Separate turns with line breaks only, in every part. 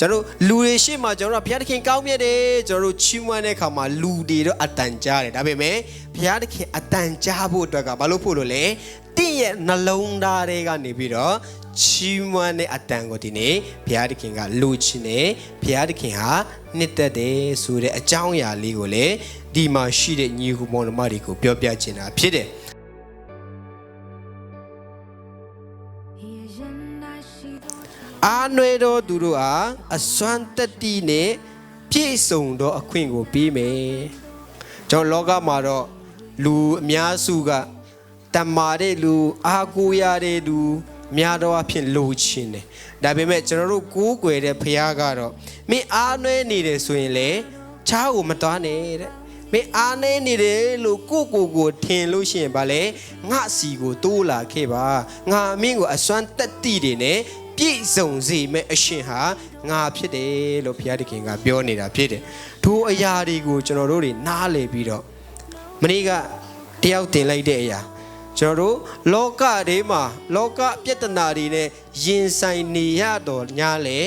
ကျွန်တော်တို့လူတွေရှေ့မှာကျွန်တော်တို့ကဘုရားသခင်ကောင်းမြတ်တယ်ကျွန်တော်တို့ချီးမွမ်းတဲ့အခါမှာလူတွေတော့အတန်ကြားတယ်ဒါပေမဲ့ဘုရားသခင်အတန်ကြားဖို့အတွက်ကဘာလို့ဖို့လို့လဲတင့်ရဲ့နှလုံးသားတွေကနေပြီးတော့ချီးမွမ်းတဲ့အတန်ကိုဒီနေ့ဘုရားသခင်ကလူချင်တယ်ဘုရားသခင်ဟာနှစ်သက်တယ်ဆိုတဲ့အကြောင်းအရာလေးကိုလည်းဒီမှာရှိတဲ့ညီကူမောင်နှမတွေကိုပြောပြချင်တာဖြစ်တယ် အာနွေတော်သူတို့အားအစွမ်းတတိနဲ့ပြည့်စုံသောအခွင့်ကိုပေးမယ်ကျွန်တော်လောကမှာတော့လူအများစုကတမ္မာတဲ့လူအာကိုရတဲ့လူများတော့အဖြစ်လိုချင်တယ်ဒါပေမဲ့ကျွန်တော်တို့ကိုးကွယ်တဲ့ဖခင်ကတော့မင်းအားနွေးနေတယ်ဆိုရင်လေချားကိုမတော်နဲ့တဲ့မင်းအားနေနေတယ်လို့ကိုကိုကိုထင်လို့ရှိရင်ဗာလေငါစီကိုတိုးလာခဲ့ပါငါမင်းကိုအစွမ်းတက်တိတွေနဲ့ ပြည့်စုံစေမဲ့အရှင်ဟာငါဖြစ်တယ်လို့ဘုရားသခင်ကပြောနေတာဖြစ်တယ်ထိုအရာတွေကိုကျွန်တော်တို့တွေနားလည်ပြီးတော့မနေ့ကတယောက်တင်လိုက်တဲ့အရာကျွန်တော်တို့လောကထဲမှာလောကပြဿနာတွေနဲ့ရင်ဆိုင်နေရတော့ညာလေ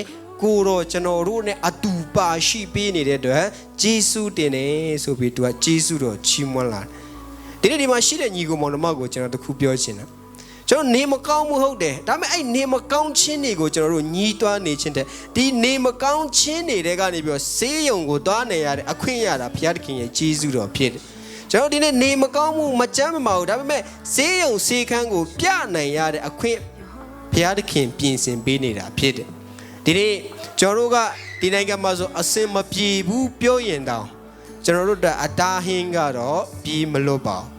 ကိုတော့ကျွန်တော်တို့နဲ့အတူပါရှိပေးနေတဲ့အတွက်ဂျေစုတင်တယ်ဆိုပြီးသူကဂျေစုတော်ချီးမွမ်းလာတယ်ဒီနေ့ဒီမှာရှိတဲ့ညီကိုမောင်နှမကိုကျွန်တော်တခုပြောချင်တာ ကျွန်တော်နေမကောင်းမှုဟုတ်တယ်ဒါပေမဲ့အဲ့နေမကောင်းခြင်းတွေကိုကျွန်တော်တို့ညီးတွားနေခြင်းတဲ့ဒီနေမကောင်းခြင်းတွေကနေပြီးတော့ဆေးရုံကိုသွားနေရတဲ့အခွင့်ရတာဘုရားသခင်ရဲ့ဂျေစုတော်ဖြစ်တယ်ကျွန်တော်ဒီနေ့နေမကောင်းမှုမကြမ်းမမာဘူးဒါပေမဲ့ဈေးရုံဈေးခန်းကိုပြနိုင်ရတဲ့အခွင့်ဘုရားသခင်ပြင်ဆင်ပေးနေတာဖြစ်တယ်ဒီနေ့ကျွန်တော်တို့ကဒီနိုင်ငံမှာဆိုအစင်မပြေဘူးပြောရင်တောင်ကျွန်တော်တို့ကအတားဟင်းကတော့ပြေးမလွတ်ပါဘူး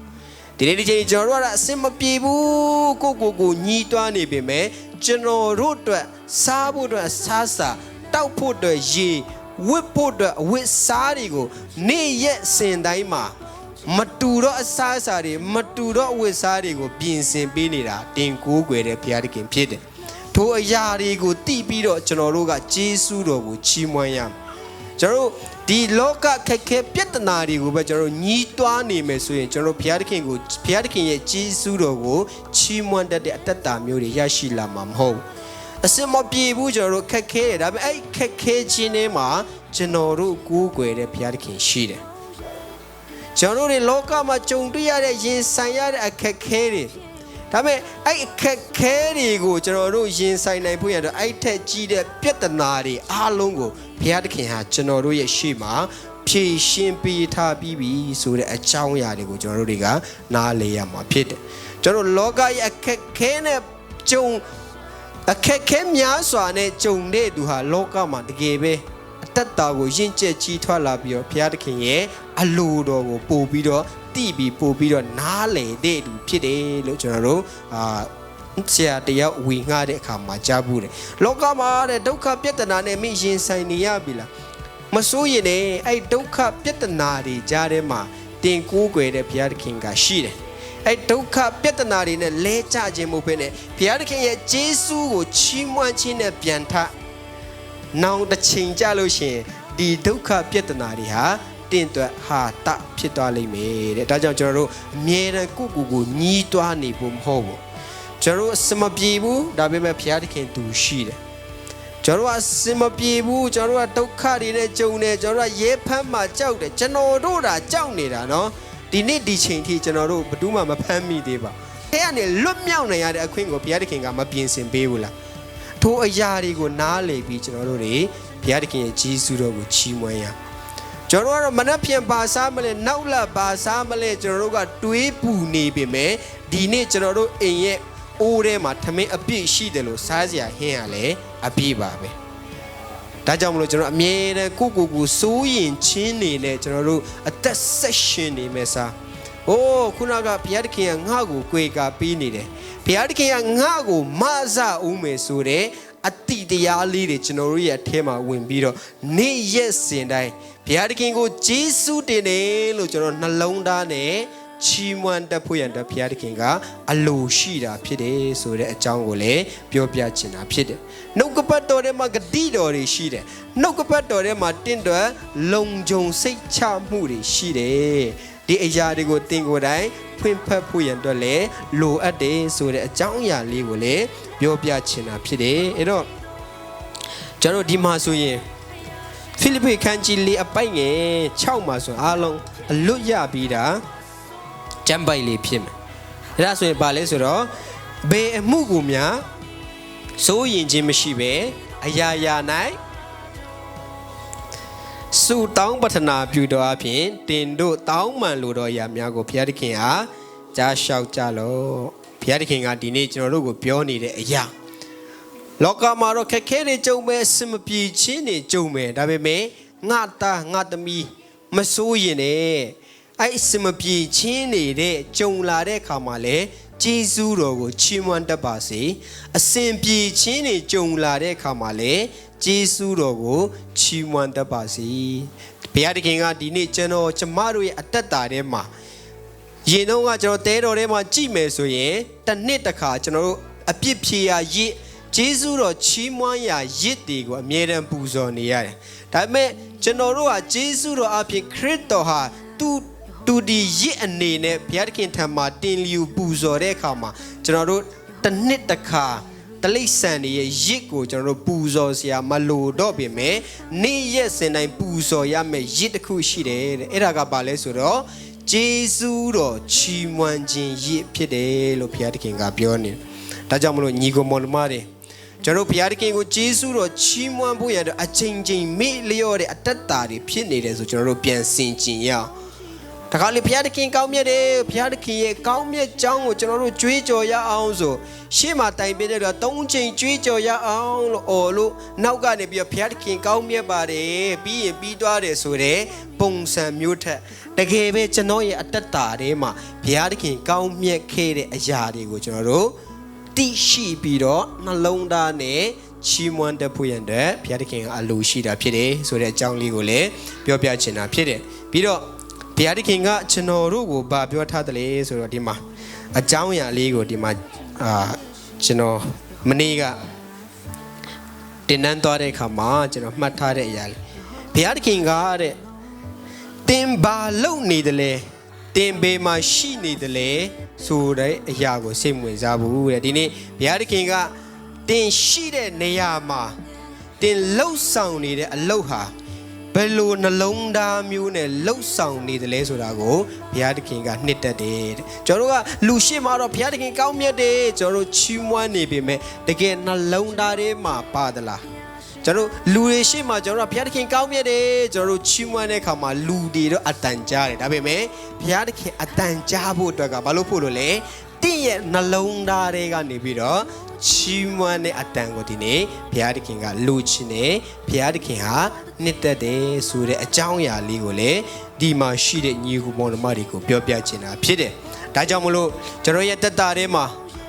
ဒီနေ့ဒီချိန်ကျွန်တော်တို့ကအစင်မပြေဘူးကိုကိုကိုညီးတွားနေပေမဲ့ကျွန်တော်တို့အတွက်စားဖို့အတွက်စားစာတောက်ဖို့အတွက်ရေဝတ်ဖို့အတွက်အဝတ်စားတွေကိုနေ့ရက်စင်တိုင်းမှာမတူတော့အစားအစာတွေမတူတော့အဝတ်စားတွေကိုပြင်ဆင်ပေးနေတာတင်ကိုးကွယ်တဲ့ဘုရားသခင်ဖြစ်တယ်။ထိုအရာတွေကိုတိပြီးတော့ကျွန်တော်တို့ကဂျေစုတော်ကိုချီးမွမ်းရမယ်။ကျွန်တော်တို့ ဒီလောကခက်ခဲပြဿနာတွေကိုပဲကျွန်တော်တို့ညီးတွားနေမယ်ဆိုရင်ကျွန်တော်တို့ဘုရားသခင်ကိုဘုရားသခင်ရဲ့ဂျေစုတော်ကိုချီးမွမ်းတတ်တဲ့အတ္တတာမျိုးတွေရရှိလာမှာမဟုတ်ဘူး။အစင်မပြေဘူးကျွန်တော်တို့ခက်ခဲတယ်ဒါပေမဲ့အဲ့ခက်ခဲခြင်းတွေမှာကျွန်တော်တို့ကိုးကွယ်တဲ့ဘုရားသခင်ရှိတယ်။ကျွန်တော်တို့တွေလောကမှာကြုံတွေ့ရတဲ့ရင်ဆိုင်ရတဲ့အခက်ခဲတွေ ဒါပေမဲ့အဲ့အခက်ခဲတွေကိုကျွန်တော်တို့ရင်ဆိုင်နိုင်ဖို့ရတော့အဲ့ထက်ကြီးတဲ့ပြဿနာတွေအားလုံးကိုဘုရားသခင်ဟာကျွန်တော်တို့ရဲ့ရှေ့မှာဖြည့်ရှင်းပေးထားပြီးပြီဆိုတဲ့အကြောင်းအရာတွေကိုကျွန်တော်တို့တွေကနားလည်ရမှာဖြစ်တယ်ကျွန်တော်တို့လောကရဲ့အခက်ခဲနဲ့ကြုံအခက်ခဲများစွာနဲ့ကြုံတဲ့သူဟာလောကမှာတကယ်ပဲအတ္တတာကိုယဉ်ကျက်ကြီးထွားလာပြီးတော့ဘုရားသခင်ရဲ့အလိုတော်ကိုပို့ပြီးတော့ တိပြီးပို့ပြီးတော့နားလေတဲ့သူဖြစ်တယ်လို့ကျွန်တော်တို့အာဆရာတယောက်ဝေငှတဲ့အခါမှာကြားဘူးတယ်လောကမှာတဲ့ဒုက္ခပြဿနာနဲ့မိရင်ဆိုင်နေရပြီလားမစိုးရင်လည်းအဲ့ဒုက္ခပြဿနာတွေကြားထဲမှာတင်ကိုးကွယ်တဲ့ဘုရားသခင်ကရှိတယ်အဲ့ဒုက္ခပြဿနာတွေနဲ့လဲကျခြင်းမဟုတ်ဘဲနဲ့ဘုရားသခင်ရဲ့ဂျေစုကိုချီးမွမ်းခြင်းနဲ့ပြန်ထနောင်တစ်ချိန်ကြလို့ရှရင်ဒီဒုက္ခပြဿနာတွေဟာ တင့်အတွက်ဟာတဖြစ်သွားလိမ့်မယ်တဲ့ဒါကြောင့်ကျွန်တော်တို့အမြဲတမ်းကိုယ့်ကိုယ်ကိုညီးတွားနေဖို့မဟုတ်ဘူးကျွန်တော်တို့အစမပြေဘူးဒါပေမဲ့ဘုရားသခင်သူရှိတယ်ကျွန်တော်တို့အစမပြေဘူးကျွန်တော်တို့ကဒုက္ခတွေနဲ့ကြုံနေကျွန်တော်တို့ကရဲဖမ်းမှကြောက်တယ်ကျွန်တော်တို့ဒါကြောက်နေတာနော်ဒီနေ့ဒီချိန်ထိကျွန်တော်တို့ဘယ်သူမှမဖမ်းမိသေးပါအဲကနေလွတ်မြောက်နိုင်ရတဲ့အခွင့်ကိုဘုရားသခင်ကမပြင်ဆင်ပေးဘူးလားထိုအရာတွေကိုနားလည်ပြီးကျွန်တော်တို့တွေဘုရားသခင်ရဲ့ကြီးစုတော်ကိုချီးမွမ်းရအောင် ကျွန်တော်တို့ကတော့မနှက်ဖြန်ပါစားမလဲနောက်လာပါစားမလဲကျွန်တော်တို့ကတွေးပူနေပြီမဲ့ဒီနေ့ကျွန်တော်တို့အိမ်ရဲ့အိုးထဲမှာထမင်းအပြည့်ရှိတယ်လို့စားစရာဟင်းရလဲအပြည့်ပါပဲဒါကြောင့်မလို့ကျွန်တော်အမြဲတမ်းကိုကိုကိုစိုးရင်ချင်းနေနဲ့ကျွန်တော်တို့အသက်ဆက်ရှင်နေမယ်စား။အိုးခုနကဘုရားသခင်ကငါ့ကိုကြွေကာပေးနေတယ်။ဘုရားသခင်ကငါ့ကိုမဆဦးမယ်ဆိုတဲ့ အတိတရားလေးတွေကျွန်တော်တို့ရဲ့အထဲမှာဝင်ပြီးတော့နေ့ရက်စဉ်တိုင်းဘုရားသခင်ကိုဂျေစုတင်တယ်လို့ကျွန်တော်နှလုံးသားနဲ့ချီးမွမ်းတတ်ဖို့ရတဲ့ဘုရားသခင်ကအလိုရှိတာဖြစ်တယ်ဆိုတဲ့အကြောင်းကိုလည်းပြောပြချင်တာဖြစ်တယ်။နှုတ်ကပတ်တော်ထဲမှာဂတိတော်တွေရှိတယ်။နှုတ်ကပတ်တော်ထဲမှာတင့်တော်လုံခြုံစိတ်ချမှုတွေရှိတယ်။ဒီအရာတွေကိုတင်ကိုယ်တိုင် ဖွင့်ဖက်ဖို့ရန်အတွက်လည်းလိုအပ်တယ်ဆိုတဲ့အကြောင်းအရာလေးကိုလည်းပြောပြချင်တာဖြစ်တယ်အဲ့တော့ကျွန်တော်ဒီမှာဆိုရင်ဖိလိပ္ပိခန်းကြီးလေးအပိုက်ငယ်6မှာဆိုအားလုံးအလွတ်ရပြီးတာကျမ်းပိုက်လေးဖြစ်မယ်အဲ့ဒါဆိုရင်ဘာလဲဆိုတော့ဘေအမှုကိုများစိုးရင်ခြင်းမရှိပဲအရာရာ၌ စုတောင်းပတနာပြုတော်အဖြစ်တင်တို့တောင်းမှန်လိုတော်အရာများကိုဘုရားသခင်အားကြားလျှောက်ကြလော့ဘုရားသခင်ကဒီနေ့ကျွန်တော်တို့ကိုပြောနေတဲ့အရာလောကမှာတော့ခက်ခဲတွေကြုံမဲ့အစမပြေချင်းတွေကြုံမဲ့ဒါပေမဲ့ငါသားငါသမီးမစိုးရင်နဲ့အဲ့အစမပြေချင်းနေတဲ့ကြုံလာတဲ့အခါမှာလေဂျေဇူးတော်ကိုချီးမွမ်းတတ်ပါစေအစဉ်ပြေချင်းတွေကြုံလာတဲ့အခါမှာလေ ဂျေဇူးတော်ကိုချီးမွမ်းတတ်ပါစေဘုရားသခင်ကဒီနေ့ကျွန်တော်ကျမတို့ရဲ့အသက်တာထဲမှာရင်တော့ကကျွန်တော်တဲတော်ထဲမှာကြည့်မယ်ဆိုရင်တစ်နှစ်တစ်ခါကျွန်တော်တို့အပြစ်ဖြေရာရစ်ဂျေဇုတော်ချီးမွမ်းရာရစ်တွေကိုအမြဲတမ်းပူဇော်နေရတယ်။ဒါပေမဲ့ကျွန်တော်တို့ဟာဂျေဇုတော်အဖြစ်ခရစ်တော်ဟာသူသူဒီရစ်အနေနဲ့ဘုရားသခင်ထံမှာတင်လျူပူဇော်တဲ့အခါမှာကျွန်တော်တို့တစ်နှစ်တစ်ခါ တလိษံတွေရဲ့ရစ်ကိုကျွန်တော်တို့ပူဇော်စရာမလိုတော့ပြင်မဲ့နေ့ရက်စဉ်တိုင်းပူဇော်ရမယ့်ရစ်တစ်ခုရှိတယ်တဲ့အဲ့ဒါကဘာလဲဆိုတော့ဂျေဇူးတော်ချီးမွမ်းခြင်းရစ်ဖြစ်တယ်လို့ဘုရားသခင်ကပြောနေတယ်။ဒါကြောင့်မလို့ညီကိုမောင်နှမတွေကျွန်တော်တို့ဘုရားသခင်ကိုဂျေဇူးတော်ချီးမွမ်းဖို့ရတဲ့အချိန်ချင်းမေ့လျော့တဲ့အတ္တတာတွေဖြစ်နေတယ်ဆိုကျွန်တော်တို့ပြန်ဆင်ကျင်ရအောင်။ တခါလေဘုရားသခင်ကောင်းမြတ်တယ်ဘုရားသခင်ရဲ့ကောင်းမြတ်ကြောင်းကိုကျွန်တော်တို့ကြွေးကြော်ရအောင်ဆိုရှေ့မှာတိုင်ပြတဲ့တော့၃ချိန်ကြွေးကြော်ရအောင်လို့အော်လို့နောက်ကနေပြီးတော့ဘုရားသခင်ကောင်းမြတ်ပါတယ်ပြီးရင်ပြီးသွားတယ်ဆိုတဲ့ပုံစံမျိုးထက်တကယ်ပဲကျွန်တော်ရဲ့အတ္တတာထဲမှာဘုရားသခင်ကောင်းမြတ်ခဲ့တဲ့အရာတွေကိုကျွန်တော်တို့သိရှိပြီးတော့နှလုံးသားနဲ့ချီးမွမ်းတတ်ဖို့ရန်အတွက်ဘုရားသခင်ကအလိုရှိတာဖြစ်တယ်ဆိုတဲ့အကြောင်းလေးကိုလည်းပြောပြချင်တာဖြစ်တယ်ပြီးတော့ ဘုရားသခင်ကကျွန်တော်တို့ကိုဗာပြောထားတယ်လေဆိုတော့ဒီမှာအကြောင်းအရာလေးကိုဒီမှာအာကျွန်တော်မနေ့ကတင်နန်းသွားတဲ့အခါမှာကျွန်တော်မှတ်ထားတဲ့အရာလေးဘုရားသခင်ကတဲ့တင်ဘာလုံနေတယ်လေတင်ဘေးမှာရှိနေတယ်လေဆိုတဲ့အရာကိုစိတ်ဝင်စားဘူးတဲ့ဒီနေ့ဘုရားသခင်ကတင်ရှိတဲ့နေရာမှာတင်လှုပ်ဆောင်နေတဲ့အလုပ်ဟာ ဘယ်လိုနှလုံးသားမျိုးနဲ့လှုပ်ဆောင်နေတယ်လဲဆိုတာကိုဘုရားသခင်ကနှစ်သက်တယ်တဲ့ကျွန်တော်တို့ကလူရှိမှတော့ဘုရားသခင်ကောင်းမြတ်တယ်ကျွန်တော်တို့ချီးမွမ်းနေပေမဲ့တကယ်နှလုံးသားထဲမှာပါသလားကျွန်တော်တို့လူတွေရှိမှကျွန်တော်တို့ကဘုရားသခင်ကောင်းမြတ်တယ်ကျွန်တော်တို့ချီးမွမ်းတဲ့အခါမှာလူတွေတော့အတန်ကြားတယ်ဒါပေမဲ့ဘုရားသခင်အတန်ကြားဖို့အတွက်ကဘာလို့ဖို့လို့လဲတင့်ရဲ့နှလုံးသားတွေကနေပြီးတော့ချီးမွမ်းတဲ့အတန်ကိုဒီနေ့ဘုရားသခင်ကလူချင်းနေဘုရားသခင်ဟာနှစ်သက်တယ်ဆိုတဲ့အကြောင်းအရာလေးကိုလည်းဒီမှာရှိတဲ့ညီကိုမောင်နှမတွေကိုပြောပြချင်တာဖြစ်တယ်။ဒါကြောင့်မလို့ကျွန်တော်ရဲ့တက်တာထဲမှာ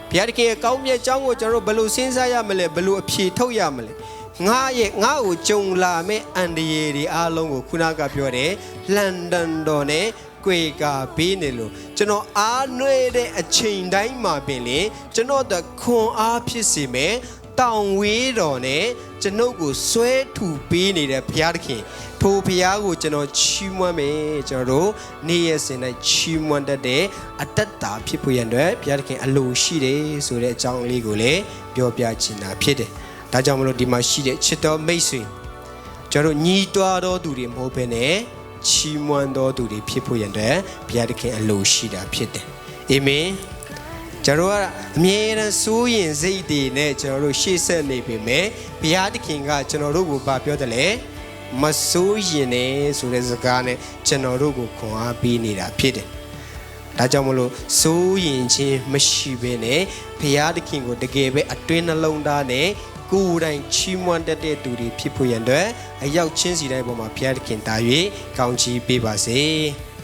ဘုရားသခင်ရဲ့ကောင်းမြတ်ကြောင်းကိုကျွန်တော်တို့ဘယ်လိုစဉ်းစားရမလဲဘယ်လိုအဖြေထုတ်ရမလဲ။ငါရဲ့ငါ့ကိုကြုံလာမဲ့အန်ဒီယေတွေအားလုံးကိုခုနကပြောတယ်လန်ဒန်တော်နဲ့ ကွေကာပေးနေလို့ကျွန်တော်အားနွေတဲ့အချိန်တိုင်းမှာပင်လေကျွန်တော်的ခွန်အားဖြစ်စေမယ်တောင်ဝေးတော်နဲ့ကျွန်ုပ်ကိုဆွဲထူပေးနေတဲ့ဘုရားသခင်ထိုဘုရားကိုကျွန်တော်ချီးမွမ်းမယ်ကျွန်တော်တို့နေ့ရက်စဉ်တိုင်းချီးမွမ်းတတ်တဲ့အတ္တတာဖြစ်ဖို့ရန်အတွက်ဘုရားသခင်အလိုရှိတယ်ဆိုတဲ့အကြောင်းလေးကိုလည်းပြောပြချင်တာဖြစ်တယ်ဒါကြောင့်မလို့ဒီမှာရှိတဲ့ချစ်တော်မိတ်ဆွေကျွန်တော်တို့ညီးတွားတော်သူတွေမဟုတ်ဘဲနဲ့ ချီးမွမ်းတော်သူတွေဖြစ်ဖို့ရတဲ့ဘုရားသခင်အလိုရှိတာဖြစ်တယ်အာမင်ကျွန်တော်ကအမြဲတမ်းစိုးရင်စိတ်တွေနဲ့ကျွန်တော်တို့ရှေ့ဆက်နေပေမဲ့ဘုရားသခင်ကကျွန်တော်တို့ကိုဗာပြောတယ်လေမစိုးရင်နဲ့ဆိုတဲ့စကားနဲ့ကျွန်တော်တို့ကိုခွန်အားပေးနေတာဖြစ်တယ်ဒါကြောင့်မလို့စိုးရင်ချင်းမရှိဘဲနဲ့ဘုရားသခင်ကိုတကယ်ပဲအတွင်းနှလုံးသားနဲ့ ကိုယ်တိုင်ချီးမွမ်းတတ်တဲ့သူတွေဖြစ်ဖို့ရန်အတွက်အရောက်ချင်းစီတိုင်းပေါ်မှာဘုရားသခင်တာ၍ကောင်းချီးပေးပါစေ။